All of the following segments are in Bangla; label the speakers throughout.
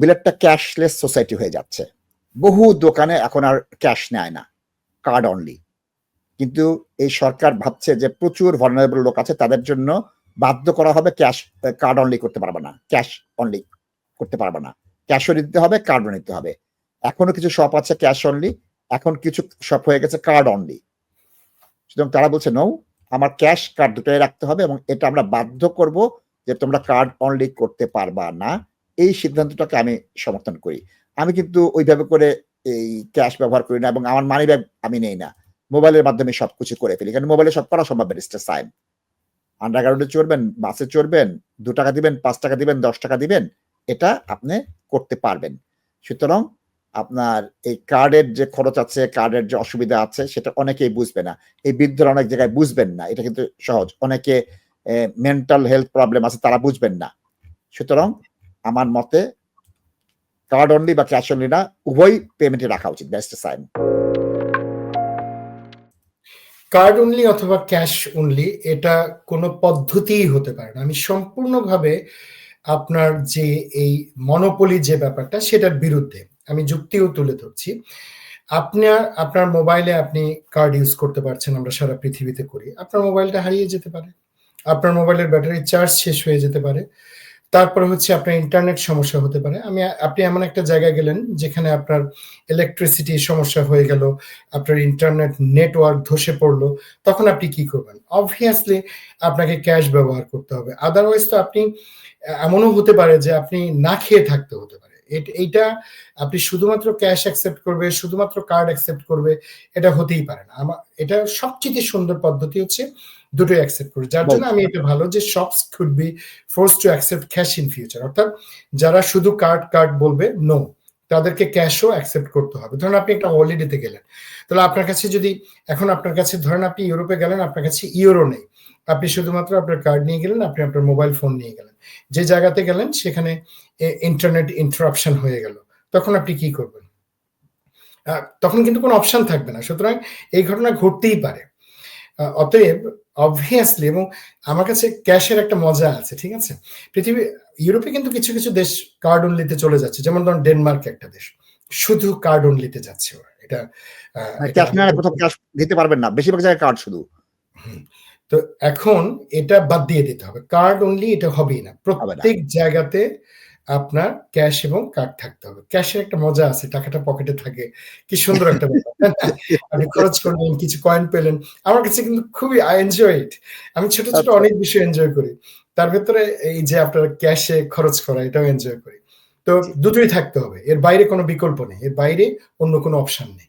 Speaker 1: বিলেটটা ক্যাশলেস সোসাইটি হয়ে যাচ্ছে। বহু দোকানে এখন আর ক্যাশ নেয় না কার্ড অনলি কিন্তু এই সরকার ভাবছে যে প্রচুর ভলনারেবল লোক আছে, তাদের জন্য বাধ্য করা হবে ক্যাশ কার্ড অনলি করতে পারবে না ক্যাশ অনলি করতে পারবে না। ক্যাশও নিতে হবে কার্ডও নিতে হবে। এখনও কিছু শপ আছে ক্যাশ অনলি এখন কিছু শপ হয়ে গেছে কার্ড অনলি সুতরাং তারা বলছে নৌ আমার ক্যাশ কার্ড দুটোই রাখতে হবে এবং এটা আমরা বাধ্য করব যে তোমরা কার্ড অনলি করতে পারবা না। এই সিদ্ধান্তটাকে আমি সমর্থন করি। আমি কিন্তু ওইভাবে করে এই ক্যাশ ব্যবহার করি না এবং আমার মানি ব্যাগ আমি নেই না। মোবাইলের মাধ্যমে সবকিছু করে ফেলি। কারণ মোবাইলে সব করা সম্ভব ব্যারিস্টার সাহেব আন্ডারগ্রাউন্ডে চড়বেন, বাসে চড়বেন, দু টাকা দিবেন, পাঁচ টাকা দিবেন, দশ টাকা দিবেন, এটা আপনি করতে পারবেন। সুতরাং আপনার এই কার্ডের যে খরচ আছে কার্ডের যে অসুবিধা আছে, সেটা অনেকেই বুঝবে না। এই বৃদ্ধরা অনেক জায়গায় বুঝবেন না, এটা কিন্তু সহজ। অনেকে মেন্টাল হেলথ প্রবলেম আছে, তারা বুঝবেন না। সুতরাং আমার মতে কার্ড অনলি বা ক্যাশ অনলি না, উভয় পেমেন্টে রাখা উচিত ব্যারিস্টার সাহেব
Speaker 2: কার্ড অনলি অথবা ক্যাশ অনলি এটা কোনো পদ্ধতিই হতে পারে না। আমি সম্পূর্ণভাবে আপনার যে এই মনোপলি যে ব্যাপারটা, সেটার বিরুদ্ধে আমি যুক্তিও তুলে ধরছি। আপনার আপনার মোবাইলে আপনি কার্ড ইউজ করতে পারছেন, আমরা সারা পৃথিবীতে করি। আপনার মোবাইলটা হারিয়ে যেতে পারে। আপনার মোবাইলের ব্যাটারি চার্জ শেষ হয়ে যেতে পারে। তারপর হচ্ছে আপনার ইন্টারনেট সমস্যা হতে পারে। আমি, আপনি এমন একটা জায়গায় গেলেন যেখানে আপনার ইলেকট্রিসিটি সমস্যা হয়ে গেল, আপনার ইন্টারনেট নেটওয়ার্ক ধসে পড়ল, তখন আপনি কি করবেন? অবভিয়াসলি আপনাকে ক্যাশ ব্যবহার করতে হবে। আদারওয়াইজ তো আপনি, এমনও হতে পারে যে আপনি না খেয়ে থাকতে হতে পারে। এইটা আপনি শুধুমাত্র ক্যাশ অ্যাকসেপ্ট করবে, শুধুমাত্র কার্ড অ্যাকসেপ্ট করবে, এটা হতেই পারে না। আমার এটা সবচেয়ে সুন্দর পদ্ধতি হচ্ছে দুটোই অ্যাকসেপ্ট করবে যার জন্য আমি এটা ভালো যে shops could be force to accept cash in future অর্থাৎ যারা শুধু কার্ড কার্ড বলবে নো তাদেরকে ক্যাশও অ্যাকসেপ্ট করতে হবে। ধরেন আপনি একটা হলিডেতে গেলেন। তাহলে আপনার কাছে যদি, এখন আপনার কাছে, ধরেন আপনি ইউরোপে গেলেন, আপনার কাছে ইউরো নেই। আপনি শুধুমাত্র আপনার কার্ড নিয়ে গেলেন, আপনি আপনার মোবাইল ফোন নিয়ে গেলেন। যে জায়গাতে গেলেন, সেখানে ইন্টারনেট ইন্টারাপশন হয়ে গেল। তখন আপনি কি করবেন? তখন কিন্তু কোনো অপশন থাকবে না। সুতরাং এই ঘটনা ঘটতেই পারে। অতএব অবভিয়াসলি এবং আমার কাছে ক্যাশের একটা মজা আছে ঠিক আছে? পৃথিবী ইউরোপে কিন্তু কিছু কিছু দেশ কার্ড অনলিতে চলে যাচ্ছে। যেমন ধরুন ডেনমার্ক একটা দেশ। শুধু কার্ড অনলিতে যাচ্ছে ওরা। এটা
Speaker 1: ক্যাশ না কোথাও ক্যাশ দিতে পারবেন না? বেশিরভাগ জায়গায় কার্ড শুধু।
Speaker 2: তো এখন এটা বাদ দিয়ে দিতে হবে। কার্ড অনলি এটা হবেই না। প্রত্যেক জায়গাতে আপনার ক্যাশ এবং কার্ড থাকতে হবে। ক্যাশের একটা মজা আছে টাকাটা পকেটে থাকে। কি সুন্দর একটা আপনি খরচ করলেন কিছু কয়েন পেলেন। আমার কাছে কিন্তু খুবই আই এনজয় ইট আমি ছোট ছোট অনেক বিষয় এনজয় করি। তার ভেতরে এই যে আপনার ক্যাশে খরচ করা এটাও এনজয় করি। তো দুটোই থাকতে হবে। এর বাইরে কোনো বিকল্প নেই। এর বাইরে অন্য কোনো অপশন নেই।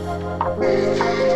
Speaker 3: Thank